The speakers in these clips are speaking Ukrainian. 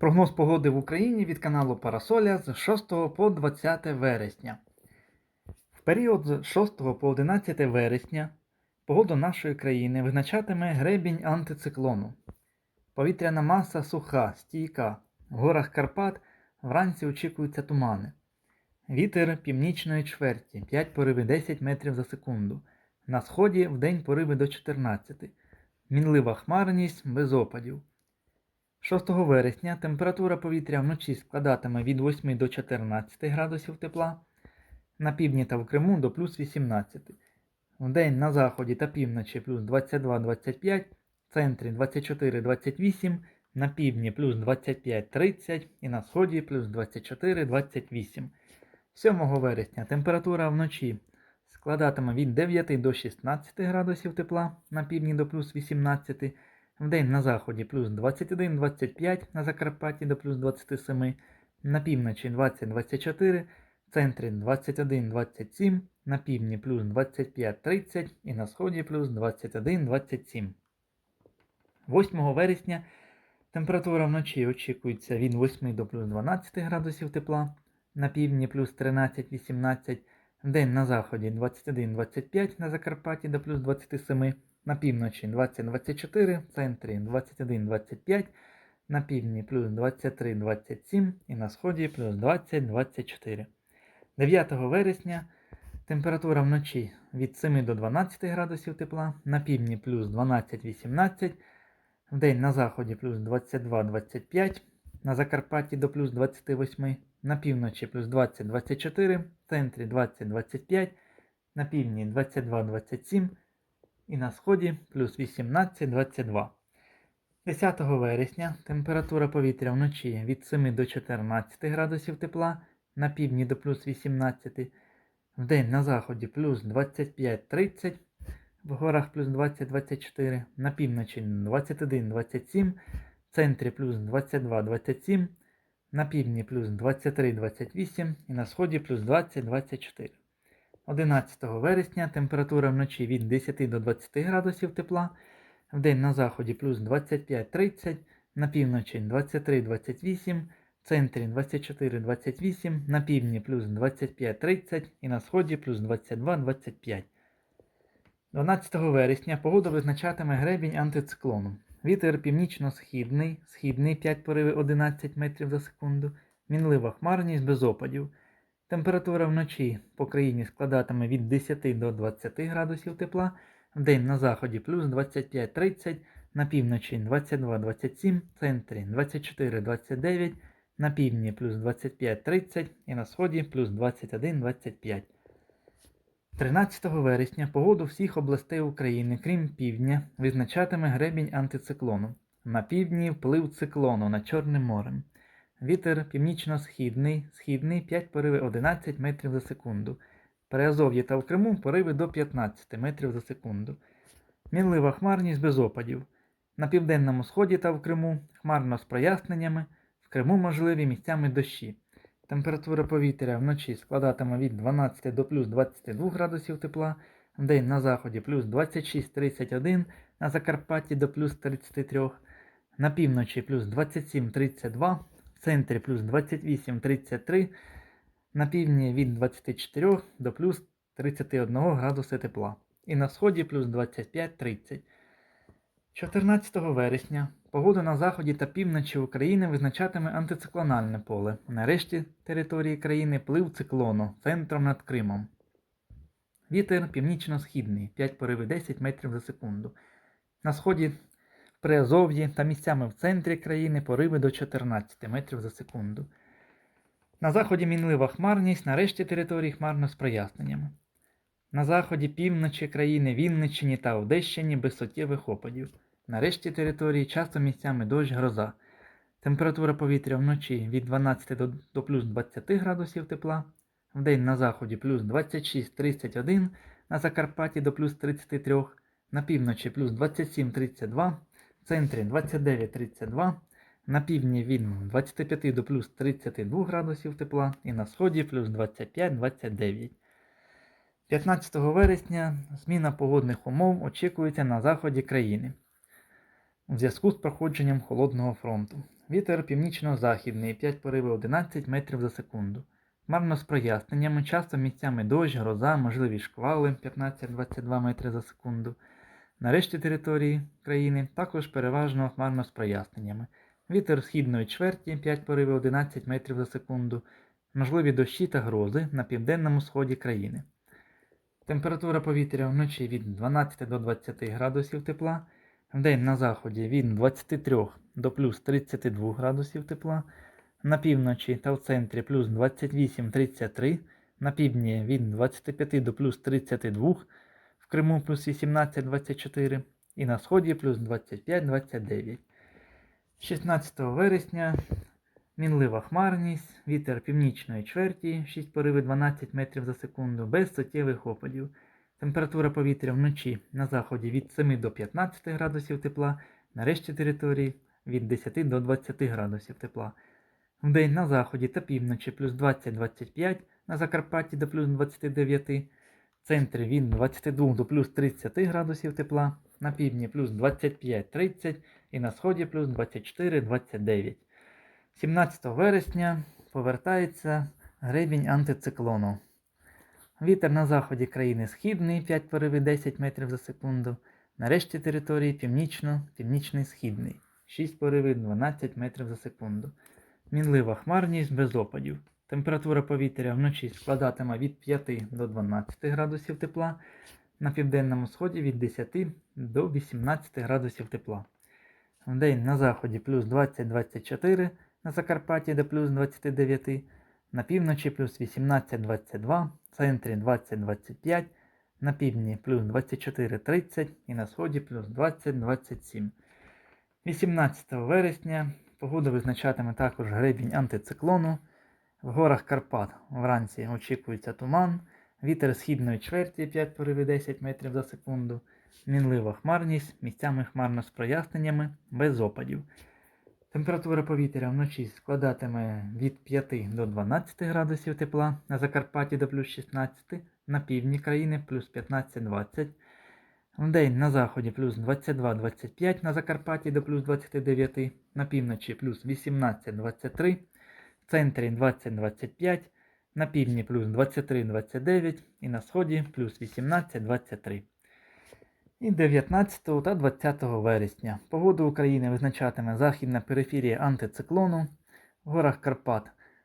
Прогноз погоди в Україні від каналу Парасоля з 6 по 20 вересня. В період з 6 по 11 вересня погоду нашої країни визначатиме гребінь антициклону. Повітряна маса суха, стійка. В горах Карпат вранці очікуються тумани. Вітер північної чверті 5 пориви 10 метрів за секунду. На сході вдень пориви до 14. Мінлива хмарність без опадів. 6 вересня температура повітря вночі складатиме від 8 до 14 градусів тепла, на півдні та в Криму до плюс 18. Вдень на заході та півночі плюс 22-25, в центрі 24-28, на півдні плюс 25-30 і на сході плюс 24-28. 7 вересня температура вночі складатиме від 9 до 16 градусів тепла, на півдні до плюс 18, Вдень на заході плюс 21-25, на Закарпатті до плюс 27, на півночі 20-24, в центрі 21-27, на півдні плюс 25-30 і на сході плюс 21-27. 8 вересня температура вночі очікується від 8 до плюс 12 градусів тепла, на півдні плюс 13-18, вдень на заході 21-25, на Закарпатті до плюс 27, на півночі 20-24, в центрі 21-25, на півдні плюс 23-27 і на сході плюс 20-24. 9 вересня температура вночі від 7 до 12 градусів тепла, на півдні плюс 12-18, вдень на заході плюс 22-25, на Закарпатті до плюс 28, на півночі плюс 20-24, в центрі 20-25, на півдні 22-27 і на сході плюс 18-22. 10 вересня температура повітря вночі від 7 до 14 градусів тепла, на півдні до плюс 18, вдень на заході плюс 25-30, в горах плюс 20-24, на півночі 21-27, в центрі плюс 22-27, на півдні плюс 23-28 і на сході плюс 20-24. 11 вересня температура вночі від 10 до 20 градусів тепла, вдень на заході плюс 25-30, на півночі 23-28, в центрі 24-28, на півдні плюс 25-30 і на сході плюс 22-25. 12 вересня погода визначатиме гребінь антициклону. Вітер північно-східний, східний 5 пориви 11 метрів за секунду, мінлива хмарність без опадів. Температура вночі по країні складатиме від 10 до 20 градусів тепла, вдень на заході плюс 25-30, на півночі 22-27, в центрі 24-29, на півдні плюс 25-30 і на сході плюс 21-25. 13 вересня погоду всіх областей України, крім півдня, визначатиме гребінь антициклону. На півдні вплив циклону над Чорним морем. Вітер північно-східний, східний 5 пориви 11 метрів за секунду. При Азов'ї та в Криму пориви до 15 метрів за секунду. Мінлива хмарність без опадів. На південному сході та в Криму хмарно з проясненнями, в Криму можливі місцями дощі. Температура повітря вночі складатиме від 12 до плюс 22 градусів тепла, вдень на заході плюс 26-31, на Закарпатті до плюс 33, на півночі плюс 27-32, в центрі плюс 28-33, на півдні від 24 до плюс 31 градуса тепла. І на сході плюс 25-30. 14 вересня погоду на заході та півночі України визначатиме антициклональне поле. Нарешті території країни плив циклону центром над Кримом. Вітер північно-східний 5 пориви 10 метрів за секунду. На сході при Азов'ї та місцями в центрі країни пориви до 14 метрів за секунду. На заході мінлива хмарність, на решті території хмарно з проясненнями. На заході півночі країни Вінниччині та Одещині без суттєвих опадів. На решті території часто місцями дощ гроза. Температура повітря вночі від 12 до, до плюс 20 градусів тепла, вдень на заході плюс 26-31, на Закарпатті до плюс 33, на півночі плюс 27-32, в центрі 29-32, на півдні від 25 до плюс 32 градусів тепла і на сході плюс 25-29. 15 вересня зміна погодних умов очікується на заході країни у зв'язку з проходженням холодного фронту. Вітер північно-західний 5 пориви 11 метрів за секунду. Марно з проясненнями, часто місцями дощ, гроза, можливі шквали 15-22 метри за секунду. На решті території країни також переважно хмарно з проясненнями. Вітер східної чверті 5 пориви 11 метрів за секунду. Можливі дощі та грози на південному сході країни. Температура повітря вночі від 12 до 20 градусів тепла, вдень на заході від 23 до плюс 32 градусів тепла, на півночі та в центрі плюс 28-33, на півдні від 25 до плюс 32, в Криму плюс 18-24 і на сході плюс 25-29. 16 вересня. Мінлива хмарність, вітер північної чверті. 6 пориви 12 метрів за секунду, без суттєвих опадів. Температура повітря вночі на заході від 7 до 15 градусів тепла, на решті території від 10 до 20 градусів тепла. Вдень на заході та півночі плюс 20-25, на Закарпатті до плюс 29, в центрі від 22 до плюс 30 градусів тепла, на півдні плюс 25-30 і на сході плюс 24-29. 17 вересня повертається гребінь антициклону. Вітер на заході країни східний 5 пориви 10 метрів за секунду. На решті території північно, північний східний 6 пориви 12 метрів за секунду. Мінлива хмарність без опадів. Температура повітря вночі складатиме від 5 до 12 градусів тепла, на південному сході від 10 до 18 градусів тепла. Вдень на заході плюс 20-24, на Закарпатті до плюс 29, на півночі плюс 18-22, в центрі 20-25, на півдні плюс 24-30 і на сході плюс 20-27. 18 вересня погода визначатиме також гребінь антициклону. В горах Карпат вранці очікується туман, вітер східної чверті 5 пориви 10 метрів за секунду, мінлива хмарність, місцями хмарно з проясненнями, без опадів. Температура повітря вночі складатиме від 5 до 12 градусів тепла, на Закарпатті до плюс 16, на півдні країни плюс 15-20, вдень на заході плюс 22-25, на Закарпатті до плюс 29, на півночі плюс 18-23, в центрі 20-25, на півдні плюс 23-29 і на сході плюс 18-23. І 19 та 20 вересня погоду України визначатиме західна периферія антициклону. В горах Карпат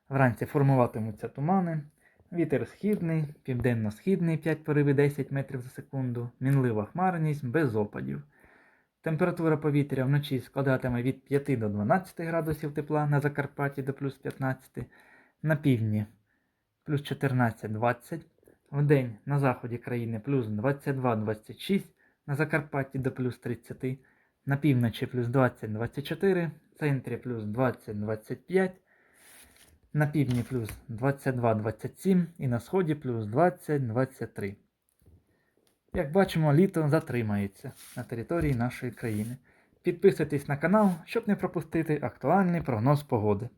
вранці формуватимуться тумани. Вітер східний, південно-східний 5 пориви 10 метрів за секунду, мінлива хмарність без опадів. Температура повітря вночі складатиме від 5 до 12 градусів тепла на Закарпатті до плюс 15, на півдні плюс 14-20, вдень на заході країни плюс 22-26, на Закарпатті до плюс 30, на півночі плюс 20-24, в центрі плюс 20-25, на півдні плюс 22-27 і на сході плюс 20-23. Як бачимо, літо затримається на території нашої країни. Підписуйтесь на канал, щоб не пропустити актуальний прогноз погоди.